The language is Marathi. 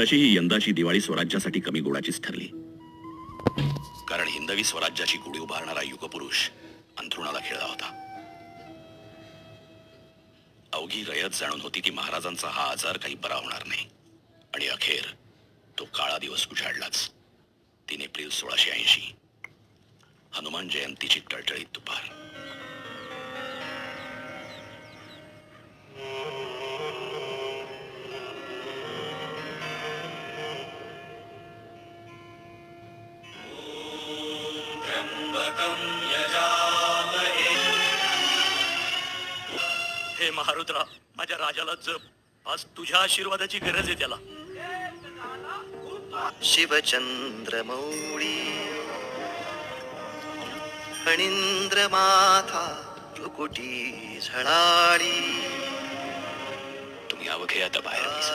तशी ही यंदाची दिवाळी स्वराज्यासाठी कमी गुणाचीच ठरली. कारण हिंदवी स्वराज्याची गुढी उभारणारा युगपुरुष अंथरुणाला खेळला होता. अवघी रयत जाणून होती की महाराजांचा हा आजार काही बरा होणार नाही. आणि अखेर तो काळा दिवस उजाडलाच. तीन एप्रिल सोळाशे ऐंशी. हनुमान जयंतीची टळटळीत दुपार. हे महारुद्रा माझ्या राजाला जप. आज तुझ्या आशीर्वादाची गरज आहे त्याला. शिवचंद्रमौळी फणींद्र माथा भ्रुकुटी झळाळी. तुम्ही अवघे आता बाहेर